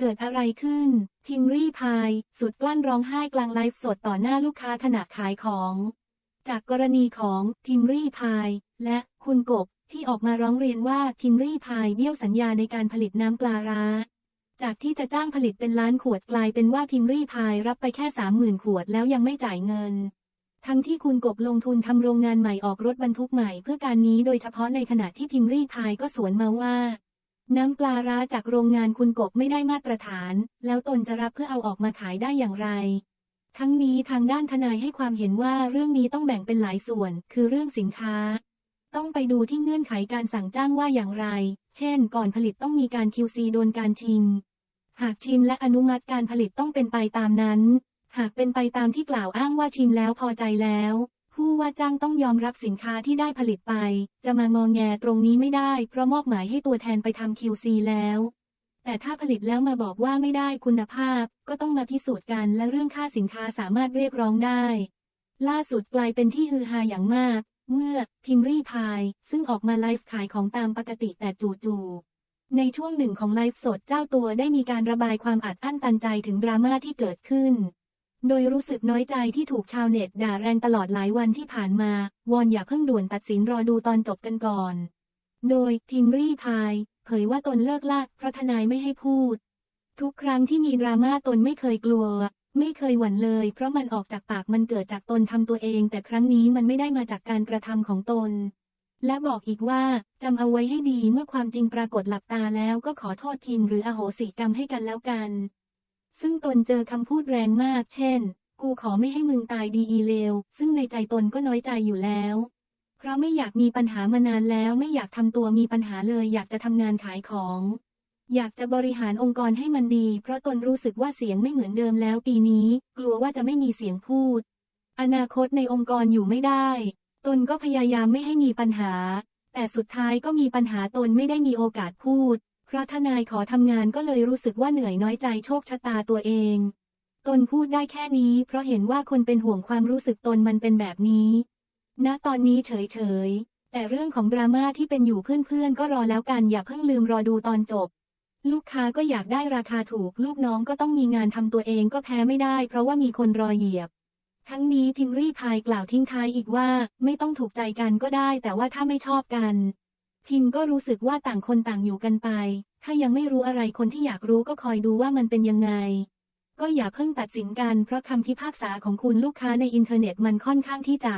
เกิดอะไรขึ้น ทิมรี่พาย สุดกลั้นร้องไห้กลางไลฟ์สดต่อหน้าลูกค้าขณะขายของ จากกรณีของทิมรี่พาย และคุณกบที่ออกมาร้องเรียนว่าทิมรี่พายเบี้ยวสัญญาในการผลิตน้ำปลาร้า จากที่จะจ้างผลิตเป็นล้านขวดกลายเป็นว่าทิมรี่พายรับไปแค่สามหมื่นขวดแล้วยังไม่จ่ายเงิน ทั้งที่คุณกบลงทุนทำโรงงานใหม่ออกรถบรรทุกใหม่เพื่อการนี้โดยเฉพาะในขณะที่พิมรี่พายก็สวนมาว่า น้ำปลาร้าจากโรงงานคุณกบไม่ได้มาตรฐาน แล้วตนจะรับเพื่อเอาออกมาขายได้อย่างไร ทั้งนี้ทางด้านทนายให้ความเห็นว่าเรื่องนี้ต้องแบ่งเป็นหลายส่วน คือเรื่องสินค้า ต้องไปดูที่เงื่อนไขการสั่งจ้างว่าอย่างไร เช่น ก่อนผลิตต้องมีการ QC โดนการชิม หากชิมและอนุมัติการผลิตต้องเป็นไปตามนั้น หากเป็นไปตามที่กล่าวอ้างว่าชิมแล้วพอใจแล้ว ว่าจ้างต้องยอมรับสินค้าที่ได้ผลิตไป จะมางองแงตรงนี้ไม่ได้ เพราะมอบหมายให้ตัวแทนไปทำ QC แล้ว แต่ถ้าผลิตแล้วมาบอกว่าไม่ได้คุณภาพ ก็ต้องมาพิสูจน์กันและเรื่องค่าสินค้าสามารถเรียกร้องได้ ล่าสุดกลายเป็นที่ฮือฮาอย่างมาก เมื่อพิมรี่พาย ซึ่งออกมาไลฟ์ขายของตามปกติแต่จู่ๆในช่วงหนึ่งของไลฟ์สดเจ้าตัวได้มีการระบายความอัดอั้นตันใจถึงดราม่าที่เกิดขึ้น โดยรู้สึกน้อยใจที่ถูกชาวเน็ตด่าแรงตลอดหลายวันที่ผ่านมา วอนอย่าเพิ่งด่วนตัดสินรอดูตอนจบกันก่อน โดยทิมรี่พาย เผยว่าตนเลิกลากเพราะทนายไม่ให้พูด ทุกครั้งที่มีดราม่าตนไม่เคยกลัว ไม่เคยหวั่นเลย เพราะมันออกจากปากมันเกิดจากตนทำตัวเอง แต่ครั้งนี้มันไม่ได้มาจากการกระทำของตน และบอกอีกว่าจำเอาไว้ให้ดีเมื่อความจริงปรากฏหลับตาแล้วก็ขอโทษพิมหรืออโหสิกรรมให้กันแล้วกัน ซึ่งตนเจอคำพูดแรงมาก เช่น กูขอไม่ให้มึงตายดีอีเลว ซึ่งในใจตนก็น้อยใจอยู่แล้ว เพราะไม่อยากมีปัญหามานานแล้วไม่อยากทำตัวมีปัญหาเลยอยากจะทำงานขายของ อยากจะบริหารองค์กรให้มันดี เพราะตนรู้สึกว่าเสียงไม่เหมือนเดิมแล้วปีนี้ กลัวว่าจะไม่มีเสียงพูด อนาคตในองค์กรอยู่ไม่ได้ ตนก็พยายามไม่ให้มีปัญหา แต่สุดท้ายก็มีปัญหาตนไม่ได้มีโอกาสพูด เพราะทนายขอทำงานก็เลยรู้สึกว่าเหนื่อยน้อยใจโชคชะตาตัวเอง ตนพูดได้แค่นี้ เพราะเห็นว่าคนเป็นห่วงความรู้สึกตนมันเป็นแบบนี้ณตอนนี้เฉยๆ แต่เรื่องของดราม่าที่เป็นอยู่เพื่อนๆ ก็รอแล้วกันอย่าเพิ่งลืมรอดูตอนจบ ลูกค้าก็อยากได้ราคาถูก ลูกน้องก็ต้องมีงานทำตัวเองก็แพ้ไม่ได้ เพราะว่ามีคนรอเหยียบ ทั้งนี้ทิมรี่พายกล่าวทิ้งท้ายอีกว่า ไม่ต้องถูกใจกันก็ได้ แต่ว่าถ้าไม่ชอบกัน ทิมก็รู้สึกว่าต่างคนต่างอยู่กันไป ถ้ายังไม่รู้อะไรคนที่อยากรู้ก็คอยดูว่ามันเป็นยังไง ก็อย่าเพิ่งตัดสินกัน เพราะคำพิพากษาของคุณลูกค้าในอินเทอร์เน็ตมันค่อนข้างที่จะ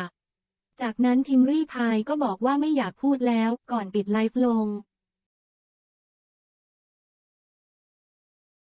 จากนั้นทิมรี่พายก็บอกว่าไม่อยากพูดแล้ว ก่อนปิดไลฟ์ลง